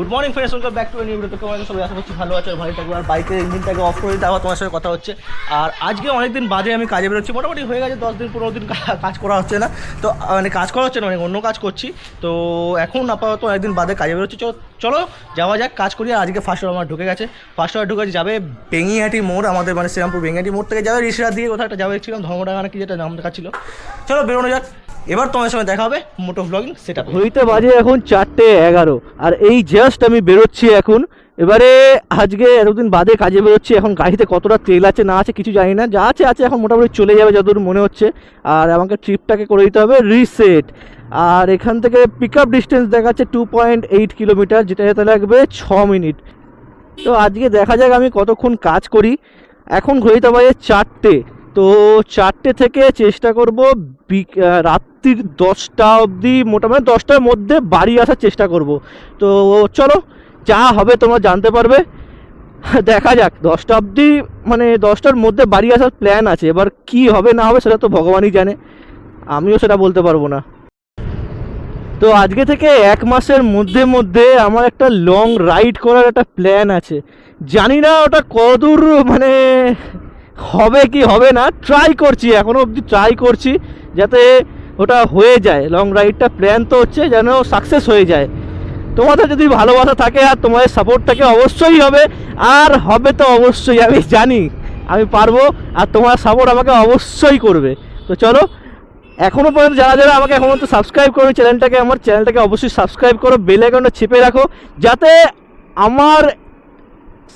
Good morning friends welcome back to new video তোমার সবাই আশা করছি ভালো আছে, ভালো থাকবে আর বাইকের ইঞ্জিনটাকে অফ করে আবার তোমার সাথে কথা হচ্ছে। আর আজকে অনেকদিন বাদে আমি কাজে বেরোচ্ছি। মোটামুটি হয়ে গেছে দশ দিন, পনেরো দিন কাজ করা হচ্ছে না। তো মানে কাজ করা হচ্ছে না মানে অন্য কাজ করছি। তো এখন আপাতত অনেকদিন বাদে কাজে বেরোচ্ছি। চলো যাওয়া যাক, কাজ করি। আজকে ফার্স্ট আমার ঢুকে গেছে। ফার্স্ট আওয়ার ঢুকে যাবে বেঙ্গিহাটি মোড়, আমাদের মানে শ্রীরামপুর বেঙ্গিহাটি মোড় থেকে। যাবে রিসরা দিয়ে কোথাও একটা যাবে ছিলাম ধর্মডাঙ্গা না কি যেটা নাম লেখা ছিল। চলো, বেরোনো যাক। এবার তোমার সঙ্গে দেখা হবে মোটো ব্লগিং সেটা ঘড়িতে বাজে এখন চারটে এগারো। আর এই জাস্ট আমি বেরোচ্ছি এখন। এবারে আজকে এতদিন বাদে কাজে বেরোচ্ছি এখন গাড়িতে কতটা তেল আছে না আছে কিছু জানি না। যা আছে আছে এখন মোটামুটি চলে যাবে যতদূর মনে হচ্ছে। আর আমাকে ট্রিপটাকে করে দিতে হবে রিসেট আর এখান থেকে পিক আপ ডিস্টেন্স দেখাচ্ছে টু পয়েন্ট এইট কিলোমিটার যেটা যেতে লাগবে ছ মিনিট। তো আজকে দেখা যাক আমি কতক্ষণ কাজ করি। এখন ঘড়িতে বাজে চারটে। তো চারটে থেকে চেষ্টা করব আহ, রাত্রির দশটা অবধি মোটামুটি দশটার মধ্যে বাড়ি আসার চেষ্টা করব। তো চলো, যা হবে তোমরা জানতে পারবে। দেখা যাক, দশটা অবধি মানে দশটার মধ্যে বাড়ি আসার প্ল্যান আছে। এবার কি হবে, না হবে সেটা তো ভগবানই জানে। আমিও সেটা বলতে পারব না। তো আজকে থেকে এক মাসের মধ্যে মধ্যে আমার একটা লং রাইড করার একটা প্ল্যান আছে। জানি না ওটা কতদূর মানে হবে কি হবে না। ট্রাই করছি এখনও অবধি ট্রাই করছি। যাতে ওটা হয়ে যায় লং রাইডটা প্ল্যান তো হচ্ছে যেন সাকসেস হয়ে যায়। তোমাদের যদি ভালোবাসা থাকে আর তোমাদের সাপোর্ট থাকে, অবশ্যই হবে। আর হবে তো অবশ্যই, আমি জানি, আমি পারব, আর তোমার সাপোর্ট আমাকে অবশ্যই করবে। তো চলো এখনও পর্যন্ত যারা যারা আমাকে এখন পর্যন্ত সাবস্ক্রাইব করবে চ্যানেলটাকে আমার চ্যানেলটাকে অবশ্যই সাবস্ক্রাইব করো বেল আইকনটা চেপে রাখো, যাতে আমার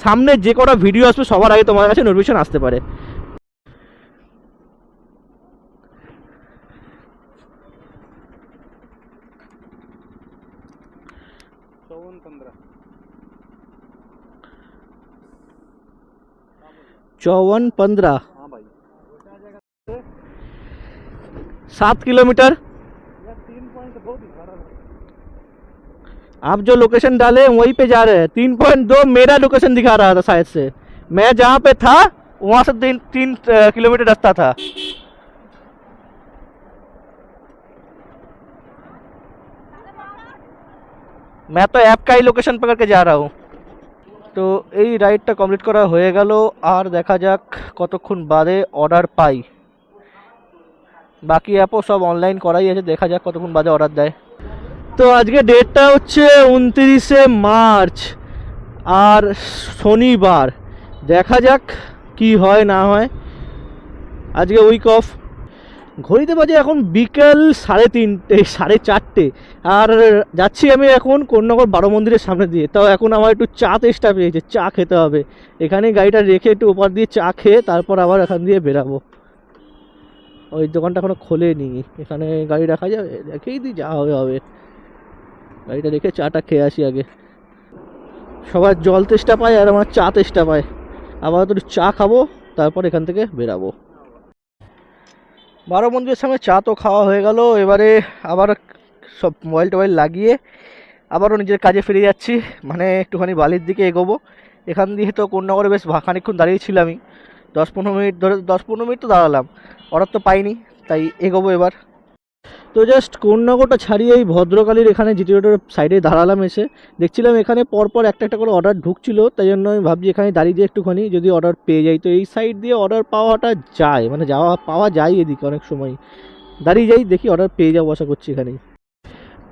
সামনে যে কটা ভিডিও আসবে, সবার আগে তোমার কাছে নোটিফিকেশন আসতে পারে। चौवन पंद्रह। सात किलोमीटर? आप जो लोकेशन डाले हैं, वहीं पे जा रहे हैं। तीन पॉइंट दो मेरा लोकेशन दिखा रहा था शायद से। मैं जहाँ पे था वहाँ से तीन तीन किलोमीटर रास्ता था। मैं तो ऐप का ही लोकेशन पकड़ के जा रहा हूँ। তো এই রাইডটা কমপ্লিট করা হয়ে গেল, আর দেখা যাক কতক্ষণ বাদে অর্ডার পাই। বাকি অ্যাপও সব অনলাইন করাই আছে, দেখা যাক কতক্ষণ বাদে অর্ডার দেয়। তো আজকে ডেটটা হচ্ছে উনত্রিশে মার্চ, আর শনিবার। দেখা যাক কি হয়, না হয়। আজকে উইক অফ ঘড়িতে বাজে এখন বিকেল সাড়ে তিনটে, সাড়ে চারটে। আর যাচ্ছি আমি এখন কন্যাগর বারো মন্দিরের সামনে দিয়ে। তাও এখন আমার একটু চা তেষ্টা পেয়েছে, চা খেতে হবে। এখানে গাড়িটা রেখে একটু ওপার দিয়ে চা খেয়ে তারপর আবার এখান দিয়ে বেরাবো। ওই দোকানটা এখনও খোলেনি। এখানে গাড়ি রাখা যাবে? রেখেই দিই যা হবে হবে। গাড়িটা রেখে চাটা খেয়ে আসি আগে। সবার জল তেষ্টা পায় আর আমার চা তেষ্টা পায়। আবার একটু চা খাব, তারপর এখান থেকে বেরাবো। বারো মন্দিরের সঙ্গে চা তো খাওয়া হয়ে গেল। এবারে আবার সব মোবাইল টোবাইল লাগিয়ে আবারও নিজের কাজে ফিরে যাচ্ছি। মানে একটুখানি বালির দিকে এগোবো। এখান দিয়ে তো কন্যাগরে বেশ খানিক্ষণ খানিকক্ষণ দাঁড়িয়েছিলামই দশ পনেরো মিনিট ধরে দশ পনেরো মিনিট তো দাঁড়ালাম। অর্ডার তো পাইনি, তাই এগোবো এবার। তো জাস্ট কন্যাগরটা ছাড়িয়ে এই ভদ্রকালীর এখানে জিটি রোডের সাইডে দাঁড়ালাম এসে। দেখছিলাম এখানে পরপর একটা একটা করে অর্ডার ঢুকছিল, তাই জন্য আমি ভাবছি এখানে দাঁড়িয়ে দিয়ে একটুখানি যদি অর্ডার পেয়ে যাই। তো এই সাইড দিয়ে অর্ডার পাওয়াটা যায় মানে যাওয়া, পাওয়া যায় এদিকে অনেক সময়। দাঁড়িয়ে যাই, দেখি অর্ডার পেয়ে যাব আশা করছি এখানেই।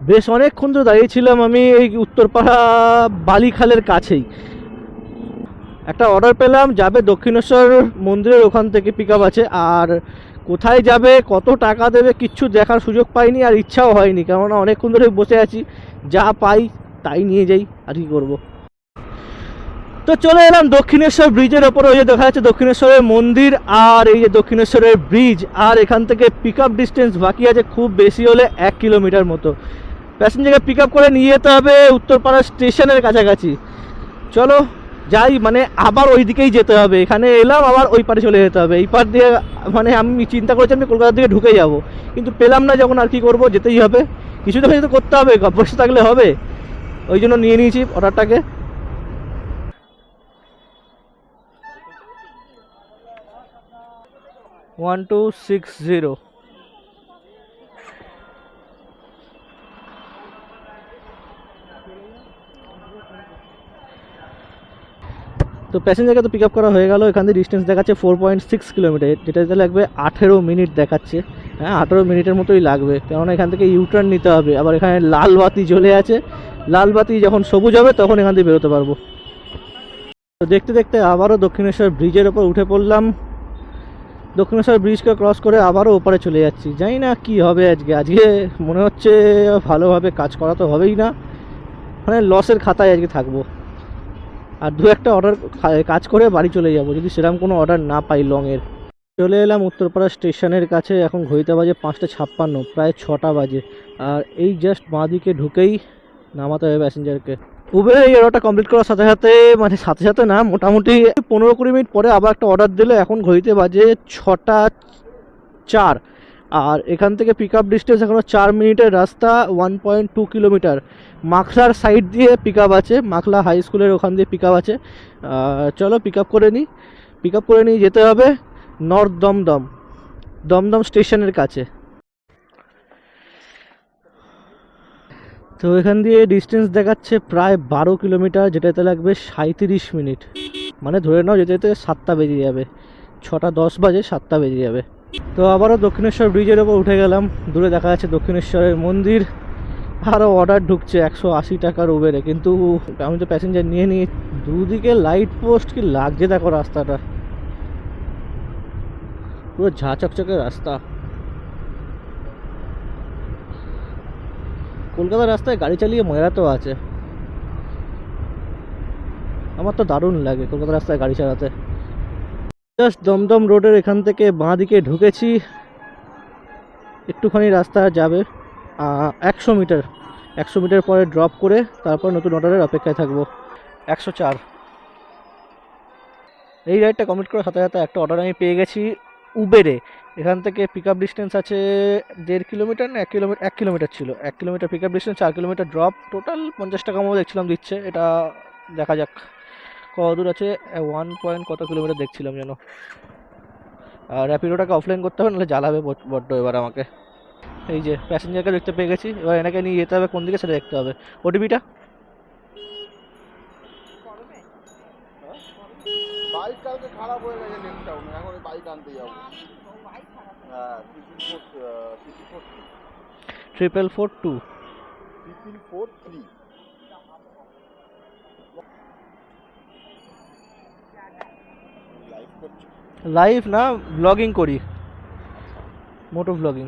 বেশ অনেকক্ষণ তো দাঁড়িয়েছিলাম আমি এই উত্তরপাড়া বালিখালের কাছেই। একটা অর্ডার পেলাম, যাবে দক্ষিণেশ্বর মন্দিরের ওখান থেকে পিক আছে, আর কোথায় যাবে, কত টাকা দেবে, কিচ্ছু দেখার সুযোগ পাইনি আর ইচ্ছাও হয়নি। কেননা অনেকক্ষণ ধরে বসে আছি, যা পাই তাই নিয়ে যাই, আর কি করব? তো চলে এলাম দক্ষিণেশ্বর ব্রিজের ওপরে। ওই যে দেখা যাচ্ছে দক্ষিণেশ্বরের মন্দির আর এই যে দক্ষিণেশ্বরের ব্রিজ, আর এখান থেকে পিক আপ ডিস্টেন্স বাকি আছে খুব বেশি হলে এক কিলোমিটার মতো। প্যাসেঞ্জারকে পিক আপ করে নিয়ে যেতে হবে, উত্তরপাড়া স্টেশনের কাছাকাছি। চলো যাই মানে আবার ওই দিকেই যেতে হবে। এখানে এলাম, আবার ওই পারে চলে যেতে হবে। এই পার দিয়ে মানে আমি চিন্তা করেছি আমি কলকাতার দিকে ঢুকে যাব। কিন্তু পেলাম না যখন আর কি করব, যেতেই হবে। কিছু তো কিছু করতে হবে বসে থাকলে হবে। ওই জন্য নিয়ে নিয়েছি অর্ডারটাকে। One two six zero. তো প্যাসেঞ্জারকে তো পিক আপ করা হয়ে গেল, এখান থেকে ডিস্টেন্স দেখাচ্ছে ফোর পয়েন্ট সিক্স কিলোমিটার যেটাতে লাগবে আঠেরো মিনিট দেখাচ্ছে। হ্যাঁ আঠেরো মিনিটের মতোই লাগবে, কেননা এখান থেকে ইউটার্ন নিতে হবে, আবার এখানে লাল বাতি জ্বলে আছে। লাল বাতি যখন সবুজ হবে, তখন এখান থেকে বেরোতে পারব। তো দেখতে দেখতে আবারও দক্ষিণেশ্বর ব্রিজের ওপর উঠে পড়লাম। দক্ষিণেশ্বর ব্রিজকে ক্রস করে আবারও ওপারে চলে যাচ্ছি। জানি না কি হবে আজকে। আজকে মনে হচ্ছে ভালোভাবে কাজ করা তো হবেই না। মানে লসের খাতায় আজকে থাকব। আর দু একটা অর্ডার কাজ করে বাড়ি চলে যাব, যদি সেরকম কোনো অর্ডার না পাই লংয়ের চলে এলাম উত্তরপাড়া স্টেশনের কাছে, এখন ঘড়িতে বাজে পাঁচটা ছাপ্পান্ন, প্রায় ছটা বাজে। আর এই জাস্ট বাঁ দিকে ঢুকেই নামাতে হবে প্যাসেঞ্জারকে উবের এই অর্ডারটা কমপ্লিট করার সাথে সাথে মানে সাথে সাথে না, মোটামুটি পনেরো কুড়ি মিনিট পরে আবার একটা অর্ডার দিলে, এখন ঘড়িতে বাজে ছটা চার। আর এখান থেকে পিক আপ ডিস্টেন্স এখনও চার মিনিটের রাস্তা ওয়ান পয়েন্ট টু কিলোমিটার মাখলার সাইড দিয়ে পিক আপ আছে মাখলা হাই স্কুলের ওখান দিয়ে পিক আপ আছে চলো পিক আপ করে নিই। পিক আপ করে নিয়ে যেতে হবে নর্থ দমদম দমদম স্টেশনের কাছে। তো এখান দিয়ে ডিস্টেন্স দেখাচ্ছে প্রায় বারো কিলোমিটার যেটাতে লাগবে সাঁত্রিশ মিনিট। মানে ধরে নাও যেতে যেতে সাতটা বেজে যাবে। ছটা দশ বাজে, সাতটা বেজে যাবে। তো আবারও দক্ষিণেশ্বর ব্রিজের ওপর উঠে গেলাম। দূরে দেখা যাচ্ছে দক্ষিণেশ্বরের মন্দির। আরও অর্ডার ঢুকছে একশো আশি টাকার উবেরে কিন্তু আমি তো প্যাসেঞ্জার নিয়ে নিই। দুদিকে লাইট পোস্ট কি লাগছে দেখো রাস্তাটা। পুরো ঝা রাস্তা। কলকাতার রাস্তায় গাড়ি চালিয়ে মজা তো আছে। আমার তো দারুণ লাগে কলকাতার রাস্তায় গাড়ি চালাতে। জাস্ট দমদম রোডের এখান থেকে বাঁ দিকে ঢুকেছি। একটুখানি রাস্তা যাবে একশো মিটার। একশো মিটার পরে ড্রপ করে তারপর নতুন অর্ডারের অপেক্ষায় থাকব। একশো চার। এই রাইডটা কমপ্লিট করার সাথে সাথে একটা অর্ডার আমি পেয়ে গেছি উবেরে এখান থেকে পিক আপ ডিস্টেন্স আছে দেড় কিলোমিটার না এক কিলোমিটার এক কিলোমিটার ছিল। এক কিলোমিটার পিক আপ ডিস্টেন্স চার কিলোমিটার ড্রপ টোটাল পঞ্চাশ টাকা মতো দেখছিলাম দিচ্ছে। এটা দেখা যাক। কত দূর আছে ওয়ান পয়েন্ট কত কিলোমিটার দেখছিলাম যেন। আর র্যাপিডোটাকে অফলাইন করতে হবে নাহলে জ্বালাবে বড- বড্ড এবার আমাকে। এই যে প্যাসেঞ্জারকে দেখতে পেয়ে গেছি। এবার এনাকে নিয়ে যেতে হবে কোন দিকে সেটা দেখতে হবে। ওটিপিটা বাইক কালকে খারাপ হয়ে গেছে লেনটাও না এখন বাইক আনতে যাব। হ্যাঁ triple four triple triple four two triple four three করছ। লাইভ না ব্লগিং করি। মোটো ব্লগিং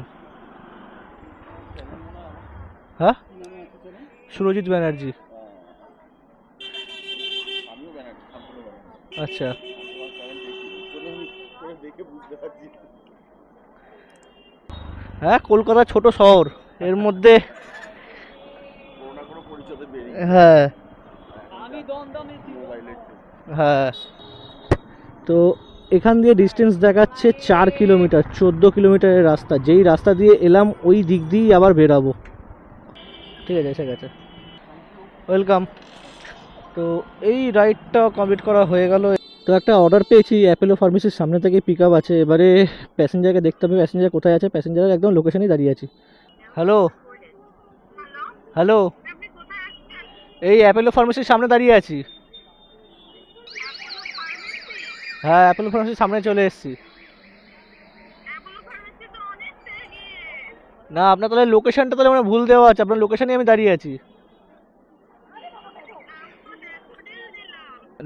হ্যাঁ? সুরজিৎ ব্যানার্জি। আচ্ছা। হ্যাঁ কলকাতা ছোট শহর। এর মধ্যে হ্যাঁ। হ্যাঁ। তো এখান দিয়ে ডিস্টেন্স দেখাচ্ছে চার কিলোমিটার চোদ্দ কিলোমিটারের রাস্তা। যেই রাস্তা দিয়ে এলাম, ওই দিক দিয়েই আবার বেরাবো। ঠিক আছে, এসে গেছে। ওয়েলকাম তো এই রাইডটা কমপ্লিট করা হয়ে গেল। তো একটা অর্ডার পেয়েছি অ্যাপেলো ফার্মেসির সামনে থেকে পিক আপ আছে। এবারে প্যাসেঞ্জারকে দেখতে হবে প্যাসেঞ্জার কোথায় আছে? প্যাসেঞ্জারের একদম লোকেশনেই দাঁড়িয়ে আছি। হ্যালো হ্যালো এই অ্যাপেলো ফার্মেসির সামনে দাঁড়িয়ে আছি। হ্যাঁ অ্যাপেলো ফার্মেসির সামনে চলে এসেছি। না আপনার তাহলে লোকেশনটা তাহলে আমার ভুল দেওয়া আছে আপনার লোকেশনে আমি দাঁড়িয়ে আছি।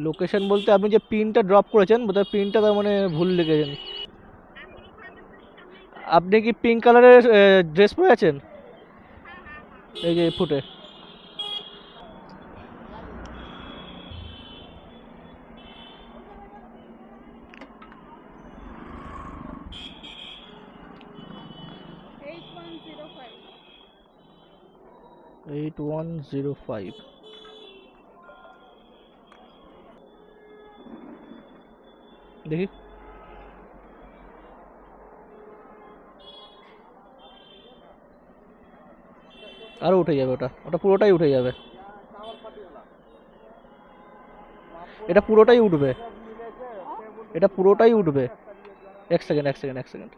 লোকেশন বলতে আপনি যে পিনটা ড্রপ করেছেন বোধহয় পিনটা তার মানে ভুল লিখেছেন। আপনি কি পিঙ্ক কালারের ড্রেস পরে আছেন? এই যে ফুটে। এইট ওয়ান জিরো ফাইভ দেখি। আরও উঠে যাবে ওটা। ওটা পুরোটাই উঠে যাবে। এটা পুরোটাই উঠবে। এটা পুরোটাই উঠবে। এক সেকেন্ড এক সেকেন্ড এক সেকেন্ড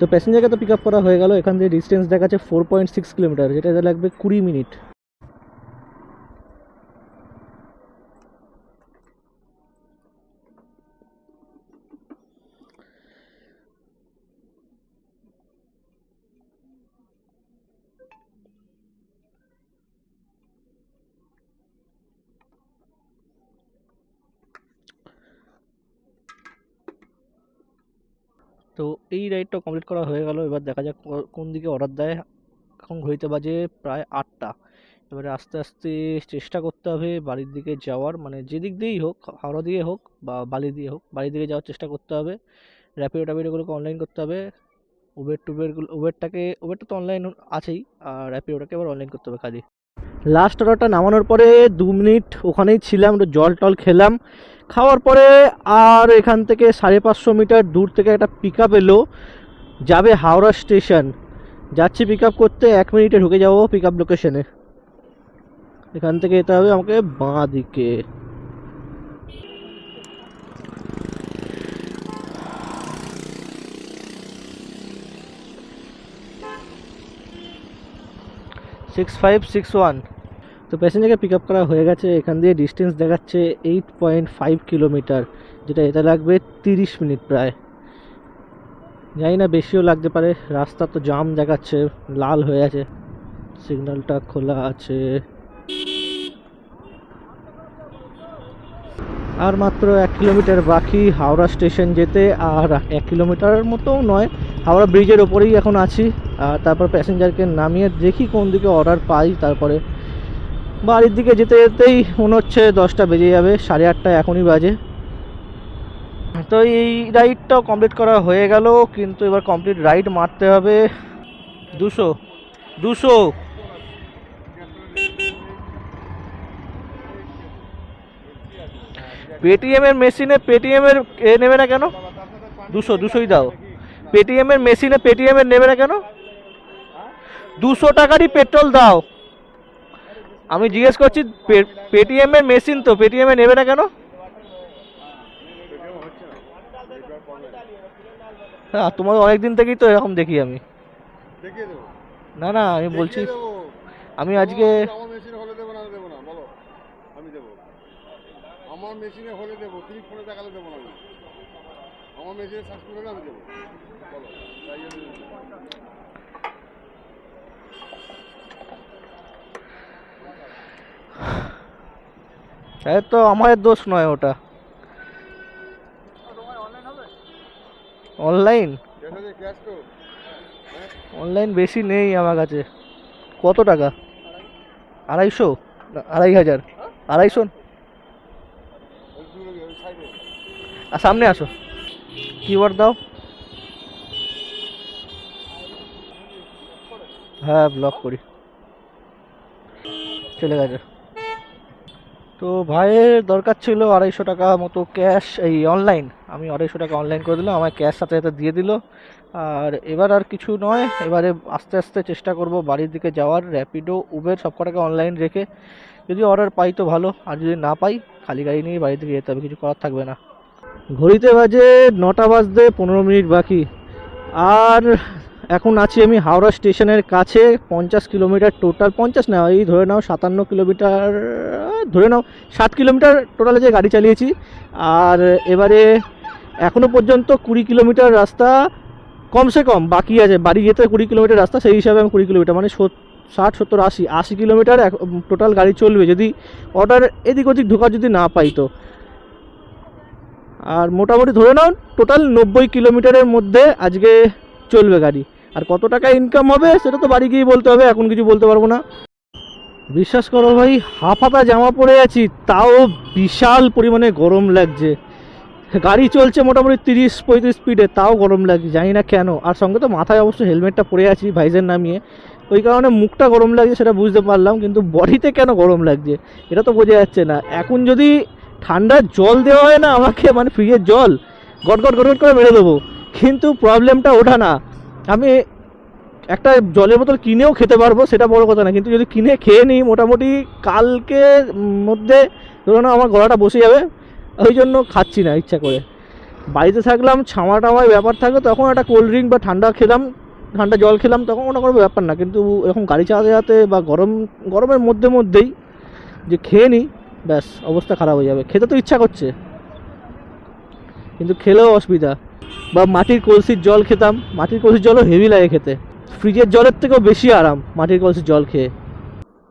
তো প্যাসেঞ্জারকে তো পিক আপ করা হয়ে গেল। এখান থেকে ডিস্টেন্স দেখাচ্ছে ফোর পয়েন্ট সিক্স কিলোমিটার যেটা লাগবে কুড়ি মিনিট। তো এই রাইডটা কমপ্লিট করা হয়ে গেল। এবার দেখা যাক কোন দিকে অর্ডার দেয়। এখন ঘড়িতে বাজে প্রায় আটটা। এবারে আস্তে আস্তে চেষ্টা করতে হবে বাড়ির দিকে যাওয়ার। মানে যেদিক দিয়েই হোক, হাওড়া দিয়ে হোক বা বালি দিয়ে হোক, বাড়ির দিকে যাওয়ার চেষ্টা করতে হবে। র্যাপিডো ট্যাপিডোগুলোকে অনলাইন করতে হবে। উবের টুবেরগুলো উবেরটাকে উবেরটা তো অনলাইন আছেই। আর র্যাপিডোটাকে এবার অনলাইন করতে হবে খালি। লাস্ট অর্ডারটা নামানোর পরে দু মিনিট ওখানেই ছিলাম, একটু জল টল খেলাম। খাওয়ার পরে আর এখান থেকে সাড়ে পাঁচশো মিটার দূর থেকে একটা পিক আপ এলো, যাবে হাওড়া স্টেশন। যাচ্ছি পিক আপ করতে, এক মিনিটে ঢুকে যাব পিক আপ লোকেশনে এখান থেকে যেতে হবে আমাকে বাঁ দিকে সিক্স ফাইভ সিক্স ওয়ান তো প্যাসেঞ্জারকে পিক আপ করা হয়ে গেছে, এখান দিয়ে ডিস্টেন্স দেখাচ্ছে এইট পয়েন্ট ফাইভ কিলোমিটার যেটা এটা লাগবে তিরিশ মিনিট প্রায়। জানি না, বেশিও লাগতে পারে, রাস্তা তো জাম দেখাচ্ছে, লাল হয়ে আছে সিগন্যালটা খোলা আছে। আর মাত্র এক কিলোমিটার বাকি হাওড়া স্টেশন যেতে, আর এক কিলোমিটার মতো নয়, হাওড়া ব্রিজের ওপরেই এখন আছি। আর তারপর প্যাসেঞ্জারকে নামিয়ে দেখি কোন দিকে অর্ডার পাই, তারপরে বাড়ির দিকে যেতে যেতেই মনে হচ্ছে দশটা বেজে যাবে, সাড়ে আটটা এখনই বাজে। তো এই রাইডটাও কমপ্লিট করা হয়ে গেল, কিন্তু এবার কমপ্লিট রাইড মারতে হবে দুশো দুশো। পেটিএমের মেশিনে পেটিএমের এ নেবে না কেন? দুশো, দুশোই দাও। পেটিএমের মেশিনে পেটিএমের নেবে না কেন? দুশো টাকারই পেট্রোল দাও। আমি জিজ্ঞেস করছি পেটিএমের মেশিন তো পেটিএমে নেবে না কেন? হ্যাঁ তোমাকে অনেক দিন থেকেই তো এরকম দেখি আমি। না না আমি বলছি আমি আজকে আমার মেশিনে হলে দেবো না দেবো না বলো। আমি দেবো। আমার মেশিনে হলে দেবো তুমি ফোনে দেখালে দেবো না আমি। আমার মেশিনে সাবস্ক্রাইব হলে আমি দেবো। বলো তাই আমি দেবো। তাই তো আমার দোষ নয় ওটা। অনলাইন অনলাইন বেশি নেই আমার কাছে। কত টাকা? আড়াইশো? আড়াই হাজার। আড়াইশো? আর সামনে আসো। কিওয়ার্ড দাও। হ্যাঁ ব্লক করি। চলে গেছে। তো ভাইয়ের দরকার ছিল আড়াইশো টাকা মতো ক্যাশ এই অনলাইন আমি আড়াইশো টাকা অনলাইন করে দিলাম আমার ক্যাশ সাথে সাথে দিয়ে দিল। আর এবার আর কিছু নয়, এবারে আস্তে আস্তে চেষ্টা করব বাড়ির দিকে যাওয়ার র্যাপিডো উবের সব কটাকে অনলাইন রেখে। যদি অর্ডার পাই তো ভালো, আর যদি না পাই, খালি গাড়ি নিয়ে বাড়ি থেকে যেতে হবে, কিছু করার থাকবে না। ঘড়িতে বাজে নটা বাজতে পনেরো মিনিট বাকি। আর এখন আছি আমি হাওড়া স্টেশনের কাছে, পঞ্চাশ কিলোমিটার টোটাল পঞ্চাশ না, এই ধরে নাও সাতান্ন কিলোমিটার, ধরে নাও ষাট কিলোমিটার টোটালে যে গাড়ি চালিয়েছি। আর এবারে এখনও পর্যন্ত কুড়ি কিলোমিটার রাস্তা কমসে কম বাকি আছে, বাড়ি যেতে কুড়ি কিলোমিটার রাস্তা, সেই হিসাবে আমি কুড়ি কিলোমিটার মানে সত- ষাট, সত্তর, আশি আশি কিলোমিটার এক টোটাল গাড়ি চলবে। যদি অর্ডার এদিক ওদিক ঢোকার যদি না পাই তো। আর মোটামুটি ধরে নাও টোটাল নব্বই কিলোমিটারের মধ্যে আজকে চলবে গাড়ি। আর কত টাকা ইনকাম হবে সেটা তো বাড়ি গিয়েই বলতে হবে, এখন কিছু বলতে পারব না। বিশ্বাস করো ভাই, হাফ হাতা জামা পরে আছি, তাও বিশাল পরিমাণে গরম লাগছে। গাড়ি চলছে মোটামুটি তিরিশ পঁয়ত্রিশ স্পিডে তাও গরম লাগছে, জানি না কেন। আর সঙ্গে তো মাথায় অবশ্য হেলমেটটা পরে আছি ভাইজের নামিয়ে। ওই কারণে মুখটা গরম লাগছে সেটা বুঝতে পারলাম, কিন্তু বডিতে কেন গরম লাগছে? এটা তো বোঝা যাচ্ছে না। এখন যদি ঠান্ডার জল দেওয়া হয় না আমাকে মানে ফ্রিজের জল গট গট গট করে মেরে দেবো। কিন্তু প্রবলেমটা ওঠা না। আমি একটা জলের বোতল কিনেও খেতে পারব, সেটা বড় কথা না। কিন্তু যদি কিনে খেয়ে নিই, মোটামুটি কালকে মধ্যে ধরুন আমার গলাটা বসে যাবে, ওই জন্য খাচ্ছি না ইচ্ছা করে। বাড়িতে থাকলাম ছামা টামায় ব্যাপার থাকলে তখন একটা কোল্ড ড্রিঙ্ক বা ঠান্ডা খেলাম, ঠান্ডা জল খেলাম, তখন ওটা কোনো ব্যাপার না। কিন্তু এরকম গাড়ি চালাতে চালাতে বা গরম, গরমের মধ্যে মধ্যেই যে খেয়ে নিই, ব্যাস, অবস্থা খারাপ হয়ে যাবে। খেতে তো ইচ্ছা করছে, কিন্তু খেলেও অসুবিধা। বা মাটির কলসির জল খেতাম। মাটির কলসির জলও হেভি লাগে খেতে। ফ্রিজের জলের থেকেও বেশি আরাম মাটির কলসির জল খেয়ে।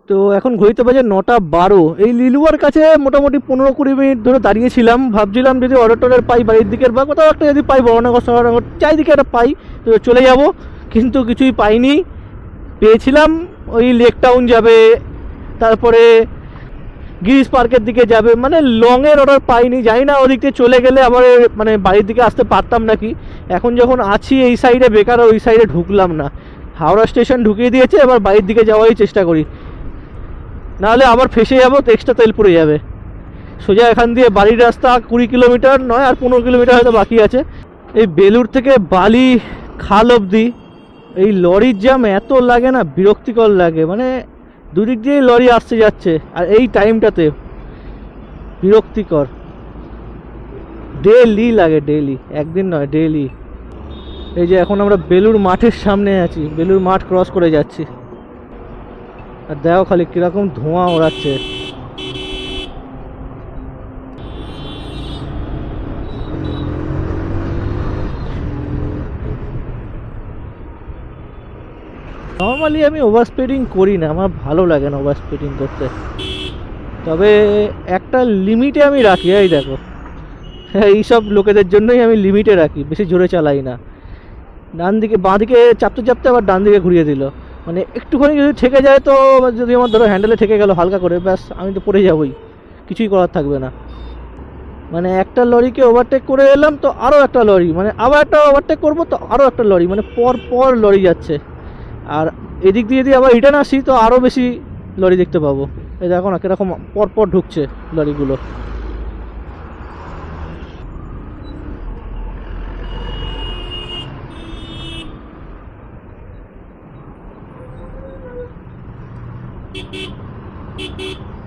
তো এখন ঘড়িতে বাজে নটা বারো। এই লিলুয়ার কাছে মোটামুটি পনেরো কুড়ি মিনিট ধরে দাঁড়িয়েছিলাম। ভাবছিলাম যদি অর্ডার টর্ডার পাই বাড়ির দিকের বা কোথাও একটা যদি পাই, বড়নগর শহরনগর চারিদিকে একটা পাই, তো চলে যাব। কিন্তু কিছুই পাইনি। পেয়েছিলাম ওই লেক টাউন যাবে। তারপরে গিরিশ পার্কের দিকে যাবে। মানে লংয়ের অর্ডার পাইনি। জানি না ওদিক থেকে চলে গেলে আবার মানে বাড়ির দিকে আসতে পারতাম নাকি। এখন যখন আছি এই সাইডে বেকার ওই সাইডে ঢুকলাম না। হাওড়া স্টেশন ঢুকিয়ে দিয়েছে, এবার বাড়ির দিকে যাওয়ারই চেষ্টা করি। নাহলে আবার ফেসে যাব তো এক্সট্রা তেল পড়ে যাবে। সোজা এখান দিয়ে বাড়ির রাস্তা কুড়ি কিলোমিটার নয়, আর পনেরো কিলোমিটার হয়তো বাকি আছে। এই বেলুর থেকে বালি, খাল অবধি, এই লরির জ্যাম এত লাগে না, বিরক্তিকর লাগে। মানে দুদিক দিয়েই লরি আসতে যাচ্ছে, আর এই টাইমটাতে বিরক্তিকর। ডেলি লাগে ডেলি একদিন নয় ডেলি এই যে এখন আমরা বেলুর মাঠের সামনে আছি বেলুর মাঠ ক্রস করে যাচ্ছি। আর দেখো খালি কীরকম ধোঁয়া ওড়াচ্ছে। নর্মালি আমি ওভার স্পিডিং করি না, আমার ভালো লাগে না ওভার স্পিডিং করতে। তবে একটা লিমিটে আমি রাখি, এই দেখো। এইসব লোকেদের জন্যই আমি লিমিটে রাখি, বেশি জোরে চালাই না। ডান দিকে, বাঁ দিকে চাপতে চাপতে আবার ডান দিকে ঘুরিয়ে দিল। মানে একটুখানি যদি ঠেকে যায় তো যদি আমার ধরো হ্যান্ডেলে ঠেকে গেল হালকা করে, ব্যাস, আমি তো পড়ে যাবই। কিছুই করার থাকবে না। মানে একটা লরিকে ওভারটেক করে এলাম, তো আরও একটা লরি মানে আবার একটা ওভারটেক করব, তো আরও একটা লরি মানে পর পর লরি যাচ্ছে। আর এদিক দিয়ে যদি আবার রিটার্ন আসি, তো আরও বেশি লরি দেখতে পাবো এই দেখো না, কীরকম পর পর ঢুকছে লরিগুলো আল্লাহ।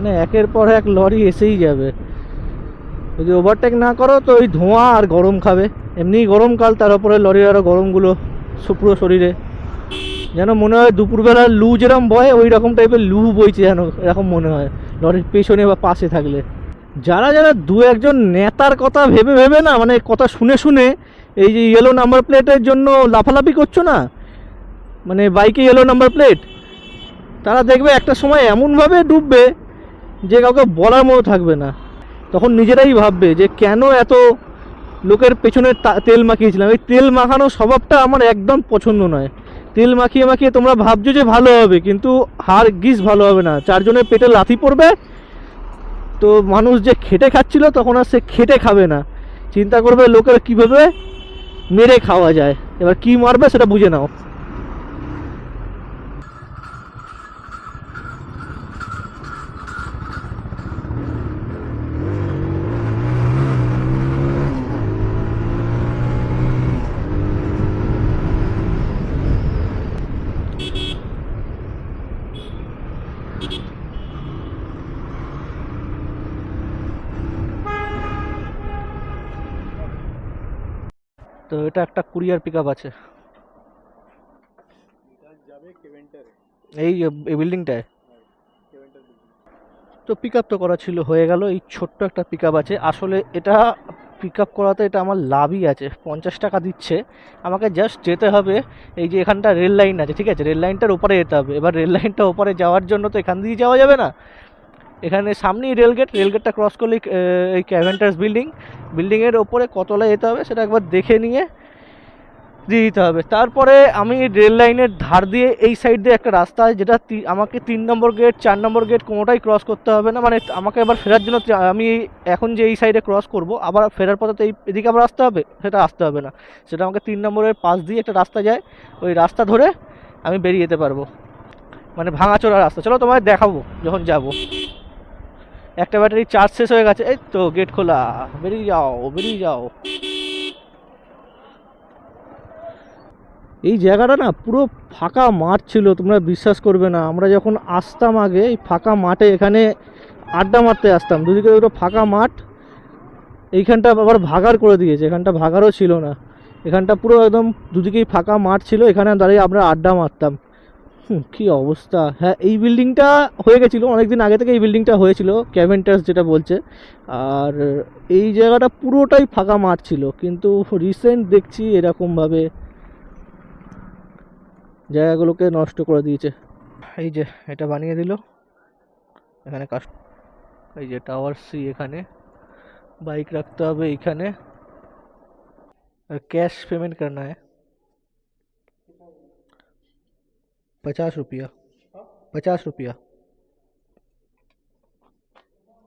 মানে একের পর এক লরি এসেই যাবে। যদি ওভারটেক না করো, তো ওই ধোঁয়া আর গরম খাবে। এমনিই গরমকাল তার উপরে লরির আরও গরমগুলো পুরো শরীরে। যেন মনে হয় দুপুরবেলা লু যেরকম বয়, ওই রকম টাইপের লু বইছে যেন, এরকম মনে হয়। লরির পেছনে বা পাশে থাকলে। যারা যারা দু একজন নেতার কথা ভেবে ভেবে না মানে কথা শুনে শুনে এই যে ইয়েলো নাম্বার প্লেটের জন্য লাফালাফি করছ না? মানে বাইকে ইয়েলো নাম্বার প্লেট তারা দেখবে একটা সময় এমনভাবে ডুববে যে কাউকে বলার মতো থাকবে না। তখন নিজেরাই ভাববে যে কেন এত লোকের পেছনে তেল মাখিয়েছিলাম। এই তেল মাখানো স্বভাবটা আমার একদম পছন্দ নয়। তেল মাখিয়ে মাখিয়ে তোমরা ভাবছ যে ভালো হবে, কিন্তু হার গিস ভালো হবে না। চারজনের পেটে লাথি পড়বে, তো মানুষ যে খেটে খাচ্ছিল তখন আর সে খেটে খাবে না। চিন্তা করবে লোকের কীভাবে মেরে খাওয়া যায়। এবার কি মারবে সেটা বুঝে নাও। তো এটা একটা কুরিয়ার পিক আছে। এই এই বিল্ডিংটায় তো পিক তো করা ছিল, হয়ে গেল। এই ছোট্ট একটা পিক আছে। আসলে এটা পিক আপ করাতে এটা আমার লাভই আছে। পঞ্চাশ টাকা দিচ্ছে। আমাকে জাস্ট যেতে হবে। এই যে এখানটা রেল লাইন আছে, ঠিক আছে? রেল লাইনটার ওপারে যেতে হবে। এবার রেল লাইনটা ওপারে যাওয়ার জন্য তো এখান দিয়েই যাওয়া যাবে না। এখানে সামনেই রেলগেট রেলগেটটা ক্রস করলে এই ক্যাভেন্টার্স বিল্ডিং বিল্ডিংয়ের ওপরে কতলা যেতে হবে সেটা একবার দেখে নিয়ে দিয়ে দিতে হবে। তারপরে আমি রেল লাইনের ধার দিয়ে এই সাইড দিয়ে একটা রাস্তা আছে, যেটা আমাকে তিন নম্বর গেট চার নম্বর গেট কোনোটাই ক্রস করতে হবে না। মানে আমাকে এবার ফেরার জন্য আমি এখন যে এই সাইডে ক্রস করব, আবার ফেরার পথে তো এই এদিকে আবার আসতে হবে, সেটা আসতে হবে না। সেটা আমাকে তিন নম্বরের পাশ দিয়ে একটা রাস্তা যায়, ওই রাস্তা ধরে আমি বেরিয়ে যেতে পারব। মানে ভাঙাচোরা রাস্তা। চলো তোমায় দেখাবো, যখন যাব। একটা ব্যাটারি চার্জ শেষ হয়ে গেছে, এই তো গেট খোলা। বেরিয়ে যাও বেরিয়ে যাও। এই জায়গাটা না পুরো ফাঁকা মাঠ ছিল, তোমরা বিশ্বাস করবে না। আমরা যখন আসতাম আগে, এই ফাঁকা মাঠে এখানে আড্ডা মারতে আসতাম। দুদিকে দুটো ফাঁকা মাঠ, এইখানটা আবার ভাগার করে দিয়েছে, এখানটা ভাগারও ছিল না। এখানটা পুরো একদম দুদিকেই ফাঁকা মাঠ ছিল, এখানে দাঁড়িয়ে আমরা আড্ডা মারতাম। কি অবস্থা। হ্যাঁ এই বিল্ডিংটা হয়ে গেছিল, অনেকদিন আগে থেকে এই বিল্ডিংটা হয়েছিল ক্যাভেন্টাস যেটা বলছে। আর এই জায়গাটা পুরোটাই ফাঁকা মাঠ ছিল, কিন্তু রিসেন্ট দেখছি এরকমভাবে জায়গাগুলোকে নষ্ট করে দিয়েছে এই যে এটা বানিয়ে দিল এখানে কাজ এই যে টাওয়ার সি এখানে বাইক রাখতে হবে এইখানে कैश पेमेंट करना है पचास रुपया পঞ্চাশ রুপিয়া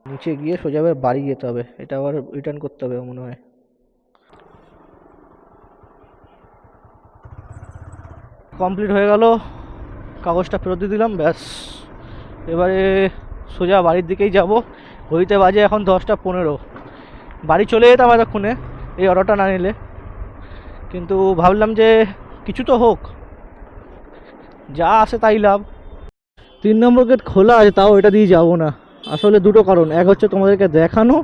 নিচে গিয়ে সোজা এবার বাড়ি যেতে হবে এটা আবার রিটার্ন করতে হবে মনে হয় কমপ্লিট হয়ে গেল। কাগজটা ফেরত দিয়ে দিলাম, ব্যাস। এবারে সোজা বাড়ির দিকেই যাব। ঘড়িতে বাজে এখন দশটা পনেরো। বাড়ি চলে যেতাম এতক্ষণে, এই অর্ডারটা না নিলে। কিন্তু ভাবলাম যে কিছু তো হোক, যা আসে তাই লাভ। তিন নম্বর গেট খোলা আছে, তাও এটা দিয়ে যাব না। আসলে দুটো কারণ। এক হচ্ছে তোমাদেরকে দেখানো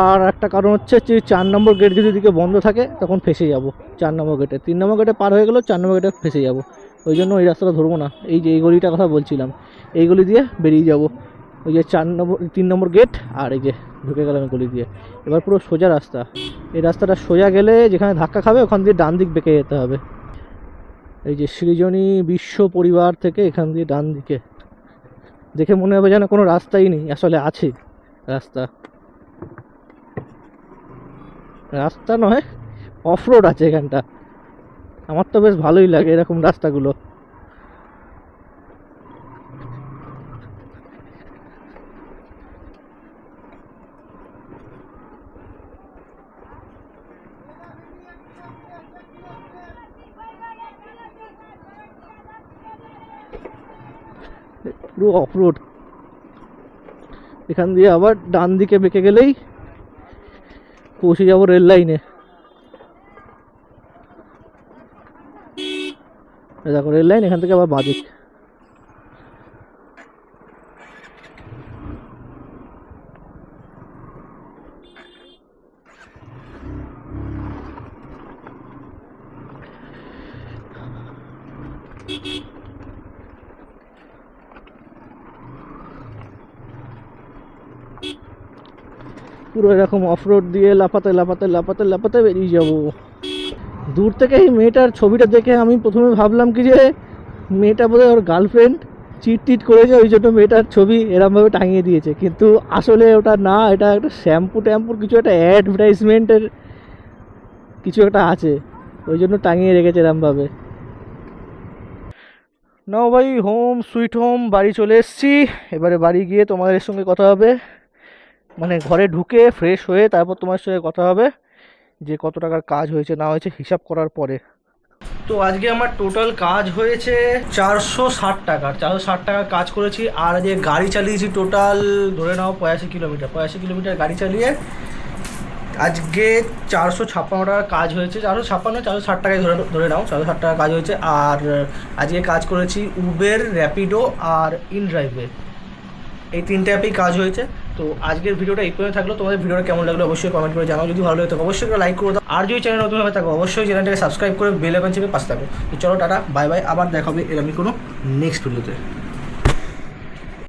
আর একটা কারণ হচ্ছে যে চার নম্বর গেট যদি দিকে বন্ধ থাকে, তখন ফেসে যাব চার নম্বর গেটে তিন নম্বর গেটে পার হয়ে গেলেও চার নম্বর গেটে ফেসে যাব। ওই জন্য ওই রাস্তাটা ধরবো না। এই যে এই গলিটার কথা বলছিলাম, এই গলি দিয়ে বেরিয়ে যাব। ওই যে চার নম্বর, তিন নম্বর গেট আর এই যে ঢুকে গেলাম গলি দিয়ে। এবার পুরো সোজা রাস্তা। এই রাস্তাটা সোজা গেলে যেখানে ধাক্কা খাবে, ওখান দিয়ে ডান দিক বেঁকে যেতে হবে। এই যে সৃজনী বিশ্ব পরিবার থেকে এখান দিয়ে ডান দিকে। দেখে মনে হবে যেন কোনো রাস্তাই নেই, আসলে আছে রাস্তা। রাস্তা নয় অফ রোড আছে এখানটা। আমার তো বেশ ভালোই লাগে এরকম রাস্তাগুলো। পুরো অফ রোড এখান দিয়ে আবার ডান দিকে বেঁকে গেলেই পৌঁছে যাব রেল লাইনে এই দেখো রেল লাইন এখান থেকে আবার বাদিক পুরো এরকম অফ রোড দিয়ে লাফাতে লাফাতে লাফাতে লাফাতে বেরিয়ে যাব। দূর থেকে এই মেয়েটার ছবিটা দেখে আমি প্রথমে ভাবলাম কি যে, মেয়েটা বোধহয় ওর গার্লফ্রেন্ড চিট টিট করেছে, ওই জন্য মেয়েটার ছবি এরমভাবে টাঙিয়ে দিয়েছে। কিন্তু আসলে ওটা না, এটা একটা শ্যাম্পু ট্যাম্পুর কিছু একটা অ্যাডভার্টাইজমেন্টের কিছু একটা আছে, ওই জন্য টাঙিয়ে রেখেছে এরমভাবে। নাও ভাই হোম সুইট হোম বাড়ি চলে এসেছি। এবারে বাড়ি গিয়ে তোমাদের সঙ্গে কথা হবে। মানে ঘরে ঢুকে ফ্রেশ হয়ে তারপর তোমার সঙ্গে কথা হবে, যে কত টাকার কাজ হয়েছে না হয়েছে হিসাব করার পরে। তো আজকে আমার টোটাল কাজ হয়েছে চারশো ষাট টাকার চারশো ষাট টাকার কাজ করেছি, আর যে গাড়ি চালিয়েছি টোটাল ধরে নাও পঁয়াশি কিলোমিটার। পঁয়াশি কিলোমিটার গাড়ি চালিয়ে আজকে চারশো ছাপ্পান্ন টাকার কাজ হয়েছে। চারশো ছাপ্পান্ন, চারশো ষাট টাকায় ধরে ধরে নাও, চারশো ষাট টাকার কাজ হয়েছে। আর আজকে কাজ করেছি উবের র্যাপিডো আর ইন ড্রাইভে এই তিনটে অ্যাপেই কাজ হয়েছে। তো আজকের ভিডিওটা এই পর্যন্ত থাকল। তোমাদের ভিডিওটা কেমন লাগল অবশ্যই কমেন্ট করে জানাও। যদি ভালো লাগে তো অবশ্যই লাইক করে দাও। আর যদি চ্যানেল নতুন হবে থাকো, অবশ্যই চ্যানেলটাকে সাবস্ক্রাইব করে বেল আইকন চেপে পাশে থাকো। তো চলো, টাটা বাই বাই আবার দেখা হবে এরকমই কোনো নেক্সট ভিডিওতে